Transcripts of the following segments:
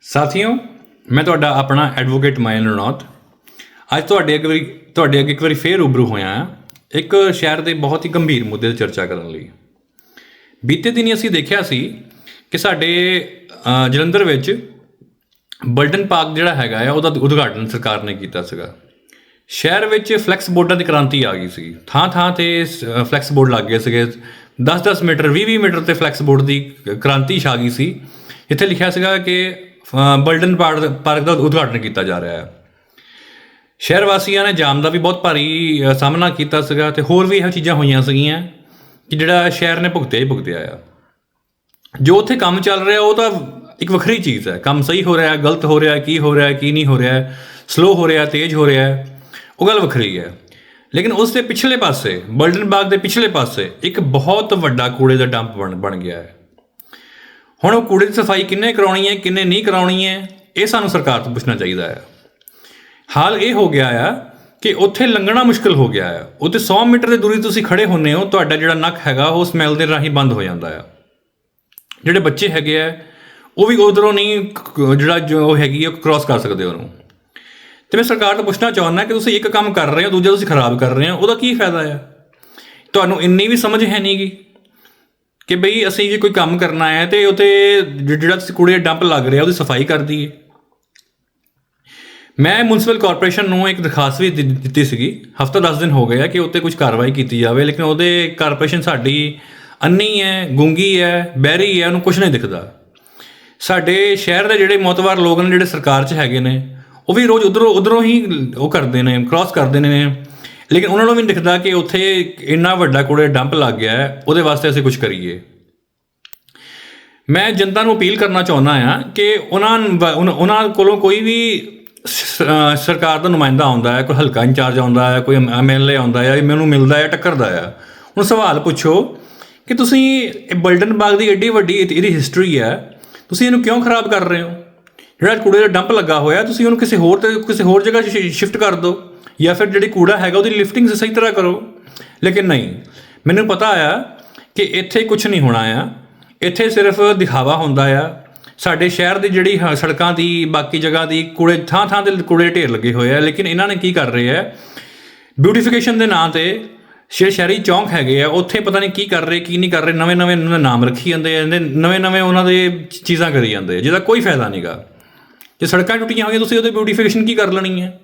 ਸਾਥੀਓ, ਮੈਂ ਤੁਹਾਡਾ ਆਪਣਾ ਐਡਵੋਕੇਟ ਮਾਇਨ ਰਣੌਤ ਅੱਜ ਤੁਹਾਡੇ ਅੱਗੇ ਵਾਰੀ ਤੁਹਾਡੇ ਅੱਗੇ ਇੱਕ ਵਾਰੀ ਫੇਰ ਉਭਰੂ ਹੋਇਆ ਹਾਂ, ਇੱਕ ਸ਼ਹਿਰ ਦੇ ਬਹੁਤ ਹੀ ਗੰਭੀਰ ਮੁੱਦੇ ਤੇ ਚਰਚਾ ਕਰਨ ਲਈ। ਬੀਤੇ ਦਿਨੀ ਅਸੀਂ ਦੇਖਿਆ ਸੀ ਕਿ ਸਾਡੇ ਜਲੰਧਰ ਵਿੱਚ ਬਲਟਨ ਪਾਰਕ ਜਿਹੜਾ ਹੈਗਾ ਆ, ਉਹਦਾ ਉਦਘਾਟਨ ਸਰਕਾਰ ਨੇ ਕੀਤਾ ਸੀਗਾ। ਸ਼ਹਿਰ ਵਿੱਚ ਫਲੈਕਸ ਬੋਰਡਾਂ ਦੀ ਕ੍ਰਾਂਤੀ ਆ ਗਈ ਸੀ। ਥਾਂ ਥਾਂ ਤੇ ਸ- ਫਲੈਕਸ ਬੋਰਡ ਲੱਗ ਗਏ ਸੀਗੇ। 10-10 ਮੀਟਰ 20-20 ਮੀਟਰ ਤੇ ਫਲੈਕਸ ਬੋਰਡ ਦੀ ਕ੍ਰਾਂਤੀ ਛਾ ਗਈ ਸੀ। ਇੱਥੇ ਲਿਖਿਆ ਸੀਗਾ ਕਿ ਬਲਡਨ ਬਲਟਨ ਪਾਰਕ ਦਾ ਉਦਘਾਟਨ ਕੀਤਾ ਜਾ ਰਿਹਾ ਹੈ। ਸ਼ਹਿਰ ਵਾਸੀਆਂ ਨੇ ਜਾਮ ਦਾ ਵੀ ਬਹੁਤ ਭਾਰੀ ਸਾਹਮਣਾ ਕੀਤਾ ਸੀਗਾ ਤੇ ਹੋਰ ਵੀ ਇਹੋ ਚੀਜ਼ਾਂ ਹੋਈਆਂ ਸੀਗੀਆਂ ਕਿ ਜਿਹੜਾ ਸ਼ਹਿਰ ਨੇ ਭੁਗਤਿਆ ਹੀ ਭੁਗਤਿਆ ਆ। ਜੋ ਉੱਥੇ ਕੰਮ ਚੱਲ ਰਿਹਾ, ਉਹ ਤਾਂ ਇੱਕ ਵੱਖਰੀ ਚੀਜ਼ ਹੈ। ਕੰਮ ਸਹੀ ਹੋ ਰਿਹਾ ਹੈ ਗਲਤ ਹੋ ਰਿਹਾ ਹੈ ਕੀ ਹੋ ਰਿਹਾ ਹੈ ਕੀ ਨਹੀਂ ਹੋ ਰਿਹਾ ਹੈ ਸਲੋ ਹੋ ਰਿਹਾ, ਤੇਜ਼ ਹੋ ਰਿਹਾ ਹੈ ਉਹ ਗੱਲ ਵੱਖਰੀ ਹੈ। ਲੇਕਿਨ ਉਸ ਦੇ ਪਿਛਲੇ ਪਾਸੇ, ਬਲਡਨ ਬਾਗ ਦੇ ਪਿਛਲੇ ਪਾਸੇ ਇੱਕ ਬਹੁਤ ਵੱਡਾ ਕੂੜੇ ਦਾ ਡੰਪ ਬਣ ਬਣ ਗਿਆ ਹੈ। ਹੁਣ ਉਹ ਕੂੜੇ ਦੀ ਸਫ਼ਾਈ ਕਿੰਨੇ ਕਰਾਉਣੀ ਹੈ, ਕਿੰਨੇ ਨਹੀਂ ਕਰਾਉਣੀ ਹੈ, ਇਹ ਸਾਨੂੰ ਸਰਕਾਰ ਤੋਂ ਪੁੱਛਣਾ ਚਾਹੀਦਾ ਹੈ। ਹਾਲ ਇਹ ਹੋ ਗਿਆ ਆ ਕਿ ਉੱਥੇ ਲੰਘਣਾ ਮੁਸ਼ਕਲ ਹੋ ਗਿਆ ਆ। ਉੱਥੇ 100 ਮੀਟਰ ਦੀ ਦੂਰੀ ਤੁਸੀਂ ਖੜੇ ਹੁੰਨੇ ਹੋ, ਤੁਹਾਡਾ ਜਿਹੜਾ ਨੱਕ ਹੈਗਾ, ਉਹ ਸਮੈਲ ਦੇ ਰਾਹੀਂ ਬੰਦ ਹੋ ਜਾਂਦਾ ਆ। ਜਿਹੜੇ ਬੱਚੇ ਹੈਗੇ ਆ, ਉਹ ਵੀ ਉਧਰੋਂ ਨਹੀਂ, ਜਿਹੜਾ ਜੋ ਹੈਗੀ ਆ ਕ੍ਰਾਸ ਕਰ ਸਕਦੇ ਉਹਨੂੰ। ਤੇ ਮੈਂ ਸਰਕਾਰ ਤੋਂ ਪੁੱਛਣਾ ਚਾਹੁੰਦਾ ਕਿ ਤੁਸੀਂ ਇੱਕ ਕੰਮ ਕਰ ਰਹੇ ਹੋ, ਦੂਜਾ ਤੁਸੀਂ ਖਰਾਬ ਕਰ ਰਹੇ ਹੋ, ਉਹਦਾ ਕੀ ਫਾਇਦਾ ਆ? ਤੁਹਾਨੂੰ ਇੰਨੀ ਵੀ ਸਮਝ ਹੈ ਨਹੀਂਗੀ ਕਿ ਬਈ ਅਸੀਂ ਜੇ ਕੋਈ ਕੰਮ ਕਰਨਾ ਹੈ ਤੇ ਉਤੇ ਜਿਹੜਾ ਤੁਸੀਂ ਕੂੜੇ ਡੰਪ ਲੱਗ ਰਿਹਾ, ਉਹਦੀ ਸਫ਼ਾਈ ਕਰ ਦਈਏ। ਮੈਂ ਮਿਊਨਿਸਪਲ ਕਾਰਪੋਰੇਸ਼ਨ ਨੂੰ ਇੱਕ ਦਰਖਾਸਤ ਵੀ ਦਿੱ- ਦਿੱਤੀ ਸੀਗੀ। ਹਫਤਾ 10 ਦਿਨ ਹੋ ਗਏ ਆ ਕਿ ਉੱਤੇ ਕੁਝ ਕਾਰਵਾਈ ਕੀਤੀ ਜਾਵੇ, ਲੇਕਿਨ ਉਹਦੇ ਕਾਰਪੋਰੇਸ਼ਨ ਸਾਡੀ ਅੰਨੀ ਹੈ, ਗੁੰਗੀ ਹੈ, ਬਹਿਰੀ ਹੈ, ਉਹਨੂੰ ਕੁਝ ਨਹੀਂ ਦਿਖਦਾ। ਸਾਡੇ ਸ਼ਹਿਰ ਦੇ ਜਿਹੜੇ ਮੋਤਵਾਰ ਲੋਕ ਨੇ, ਜਿਹੜੇ ਸਰਕਾਰ 'ਚ ਹੈਗੇ ਨੇ, ਉਹ ਵੀ ਰੋਜ਼ ਉਧਰੋਂ ਉਧਰੋਂ ਹੀ ਉਹ ਕਰਦੇ ਨੇ ਕ੍ਰਾਸ ਕਰਦੇ ਨੇ। ਲੇਕਿਨ ਉਹਨਾਂ ਨੂੰ ਵੀ ਨਹੀਂ ਦਿਖਦਾ ਕਿ ਉੱਥੇ ਇੰਨਾ ਵੱਡਾ ਕੂੜੇ ਡੰਪ ਲੱਗ ਗਿਆ ਹੈ, ਉਹਦੇ ਵਾਸਤੇ ਅਸੀਂ ਕੁਝ ਕਰੀਏ। ਮੈਂ ਜਨਤਾ ਨੂੰ ਅਪੀਲ ਕਰਨਾ ਚਾਹੁੰਦਾ ਆ ਕਿ ਉਹਨਾਂ ਨੂੰ- ਉਹਨਾਂ- ਕੋਲੋਂ ਕੋਈ ਵੀ ਸਰਕਾਰ ਦਾ ਨੁਮਾਇੰਦਾ ਆਉਂਦਾ ਹੈ, ਕੋਈ ਹਲਕਾ ਇੰਚਾਰਜ ਆਉਂਦਾ ਹੈ, ਕੋਈ ਐਮਐਲਏ ਆਉਂਦਾ ਹੈ ਮੈਨੂੰ ਮਿਲਦਾ ਹੈ, ਟੱਕਰਦਾ ਹੈ। ਹੁਣ ਸਵਾਲ ਪੁੱਛੋ ਕਿ ਤੁਸੀਂ ਇਹ ਬਲਡਨ ਬਾਗ ਦੀ ਏਡੀ ਵੱਡੀ ਇਹਦੀ ਇਹਦੀ ਹਿਸਟਰੀ ਹੈ, ਤੁਸੀਂ ਇਹਨੂੰ ਕਿਉਂ ਖਰਾਬ ਕਰ ਰਹੇ ਹੋ? ਜਿਹੜਾ ਕੂੜੇ ਦਾ ਡੰਪ ਲੱਗਾ ਹੋਇਆ, ਤੁਸੀਂ ਉਹਨੂੰ ਕਿਸੇ ਹੋਰ ਤੇ, ਕਿਸੇ ਹੋਰ ਜਗ੍ਹਾ ਸ਼ਿਫਟ ਕਰ ਦਿਓ। ਜਾਂ ਫਿਰ ਜਿਹੜੀ ਕੂੜਾ ਹੈਗਾ ਉਹਦੀ ਲਿਫਟਿੰਗ ਸਹੀ ਤਰ੍ਹਾਂ ਕਰੋ। ਲੇਕਿਨ ਨਹੀਂ, ਮੈਨੂੰ ਪਤਾ ਆ ਕਿ ਇੱਥੇ ਕੁਝ ਨਹੀਂ ਹੋਣਾ ਆ। ਇੱਥੇ ਸਿਰਫ ਦਿਖਾਵਾ ਹੁੰਦਾ ਆ। ਸਾਡੇ ਸ਼ਹਿਰ ਦੀ ਜਿਹੜੀ ਹ- ਸੜਕਾਂ ਦੀ, ਬਾਕੀ ਜਗ੍ਹਾ ਦੀ ਕੂੜੇ ਥਾਂ ਥਾਂ ਤੇ ਕੂੜੇ ਢੇਰ ਲੱਗੇ ਹੋਏ ਆ। ਲੇਕਿਨ ਇਹਨਾਂ ਨੇ ਕੀ ਕਰ ਰਹੇ ਆ? ਬਿਊਟੀਫਿਕੇਸ਼ਨ ਦੇ ਨਾਂ ਤੇ ਸ਼ਹਿ, ਸ਼ਹਿਰੀ ਚੌਂਕ ਹੈਗੇ ਆ। ਉੱਥੇ ਪਤਾ ਨਹੀਂ ਕੀ ਕਰ ਰਹੇ, ਕੀ ਨਹੀਂ ਕਰ ਰਹੇ ਨਵੇਂ ਨਵੇਂ ਉਹਨਾਂ ਦੇ ਨਾਮ ਰੱਖੀ ਜਾਂਦੇ ਆ ਨਵੇਂ ਨਵੇਂ ਉਹਨਾਂ ਦੇ ਚੀਜ਼ਾਂ ਕਰੀ ਜਾਂਦੇ ਜਿਹਦਾ ਕੋਈ ਫਾਇਦਾ ਨਹੀਂਗਾ ਜੇ ਸੜਕਾਂ ਟੁੱਟੀਆਂ ਹੋਈਆਂ, ਤੁਸੀਂ ਉਹਦੇ ਬਿਊਟੀਫਿਕੇਸ਼ਨ ਕੀ ਕਰ ਲੈਣੀ ਹੈ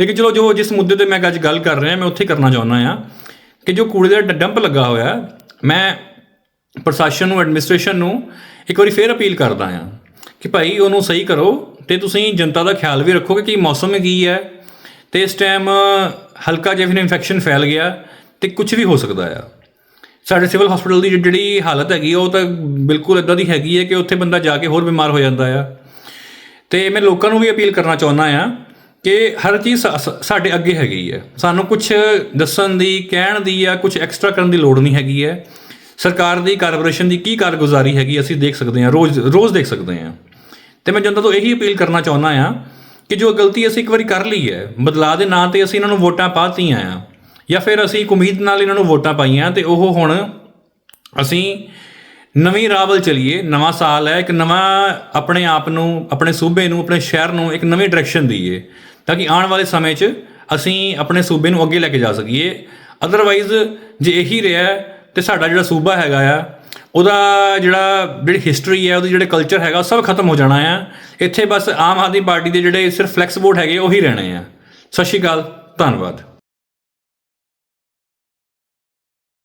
ਲੇਕਿਨ ਚਲੋ ਜੋ ਜਿਸ ਮੁੱਦੇ ਤੇ ਮੈਂ ਅੱਜ ਗੱਲ ਕਰ ਰਿਹਾ ਮੈਂ ਉੱਥੇ ਕਰਨਾ ਚਾਹੁੰਦਾ ਆ ਕਿ ਜੋ ਕੂੜੇ ਦਾ ਡੰਪ ਲੱਗਾ ਹੋਇਆ ਮੈਂ ਪ੍ਰਸ਼ਾਸਨ ਨੂੰ ਐਡਮਿਨਿਸਟ੍ਰੇਸ਼ਨ ਨੂੰ ਇੱਕ ਵਾਰੀ ਫੇਰ ਅਪੀਲ ਕਰਦਾ ਆ ਕਿ ਭਾਈ ਉਹਨੂੰ ਸਹੀ ਕਰੋ ਤੇ ਤੁਸੀਂ ਜਨਤਾ ਦਾ ਖਿਆਲ ਵੀ ਰੱਖੋ ਕਿ ਮੌਸਮ ਕੀ ਹੈ ਤੇ ਇਸ ਟਾਈਮ ਹਲਕਾ ਜਿਹਾ ਇਨਫੈਕਸ਼ਨ ਫੈਲ ਗਿਆ ਤੇ ਕੁਝ ਵੀ ਹੋ ਸਕਦਾ ਆ। ਸਾਡੇ ਸਿਵਲ ਹਸਪੀਟਲ ਦੀ ਜਿਹੜੀ ਹਾਲਤ ਹੈਗੀ ਆ, ਉਹ ਤਾਂ ਬਿਲਕੁਲ ਇਦਾਂ ਦੀ ਹੈਗੀ ਹੈ ਕਿ ਉੱਥੇ ਬੰਦਾ ਜਾ ਕੇ ਹੋਰ ਬਿਮਾਰ ਹੋ ਜਾਂਦਾ ਆ। ਤੇ ਮੈਂ ਲੋਕਾਂ ਨੂੰ ਵੀ ਅਪੀਲ ਕਰਨਾ ਚਾਹੁੰਦਾ ਆ ਕਿ ਹਰ ਚੀਜ਼ ਸਾ- ਸਾਡੇ ਅੱਗੇ ਹੈਗੀ ਹੈ। ਸਾਨੂੰ ਕੁਝ ਦੱਸਣ ਦੀ, ਕਹਿਣ ਦੀ ਜਾਂ ਕੁਝ ਐਕਸਟਰਾ ਕਰਨ ਦੀ ਲੋੜ ਨਹੀਂ ਹੈਗੀ ਹੈ। ਸਰਕਾਰ ਦੀ ਕਾਰਪੋਰੇਸ਼ਨ ਦੀ ਕੀ ਕਾਰਗੁਜ਼ਾਰੀ ਹੈਗੀ ਅਸੀਂ ਦੇਖ ਸਕਦੇ ਹਾਂ, ਰੋਜ਼ ਰੋਜ਼ ਦੇਖ ਸਕਦੇ ਹਾਂ। ਤੇ ਮੈਂ ਜਨਤਾ ਤੋਂ ਇਹੀ ਅਪੀਲ ਕਰਨਾ ਚਾਹੁੰਦਾ ਆ ਕਿ ਜੋ ਗਲਤੀ ਅਸੀਂ ਇੱਕ ਵਾਰੀ ਕਰ ਲਈ ਹੈ, ਬਦਲਾਅ ਦੇ ਨਾਂ ਤੇ ਅਸੀਂ ਇਹਨਾਂ ਨੂੰ ਵੋਟਾਂ ਪਾਤੀਆਂ ਆ ਜਾਂ ਫਿਰ ਅਸੀਂ ਇੱਕ ਉਮੀਦ ਨਾਲ ਇਹਨਾਂ ਨੂੰ ਵੋਟਾਂ ਪਾਈਆਂ ਤੇ ਉਹ ਹੁਣ ਅਸੀਂ ਨਵੀਂ ਰਾਹ ਵੱਲ ਚਲੀਏ, ਨਵਾਂ ਸਾਲ ਹੈ, ਇੱਕ ਨਵਾਂ ਆਪਣੇ ਆਪ ਨੂੰ, ਆਪਣੇ ਸੂਬੇ ਨੂੰ, ਆਪਣੇ ਸ਼ਹਿਰ ਨੂੰ ਇੱਕ ਨਵੀਂ ਡਾਇਰੈਕਸ਼ਨ ਦਈਏ। ਤਾਂ ਕਿ ਆਉਣ ਵਾਲੇ ਸਮੇਂ 'ਚ ਅਸੀਂ ਆਪਣੇ ਸੂਬੇ ਨੂੰ ਅੱਗੇ ਲੈ ਕੇ ਜਾ ਸਕੀਏ। ਅਦਰਵਾਈਜ਼ ਜੇ ਇਹੀ ਰਿਹਾ ਤੇ ਸਾਡਾ ਜਿਹੜਾ ਸੂਬਾ ਹੈਗਾ ਆ, ਉਹਦਾ ਜਿਹੜਾ ਜਿਹੜੀ ਹਿਸਟਰੀ ਹੈ, ਉਹਦੀ ਜਿਹੜੇ ਕਲਚਰ ਹੈਗਾ, ਉਹ ਸਭ ਖਤਮ ਹੋ ਜਾਣਾ ਆ। ਇੱਥੇ ਬਸ ਆਮ ਆਦਮੀ ਪਾਰਟੀ ਦੇ ਜਿਹੜੇ ਸਿਰਫ ਫਲੈਕਸ ਬੋਰਡ ਹੈਗੇ, ਉਹੀ ਰਹਿਣੇ ਆ। ਸਤਿ ਸ਼੍ਰੀ ਅਕਾਲ, ਧੰਨਵਾਦ।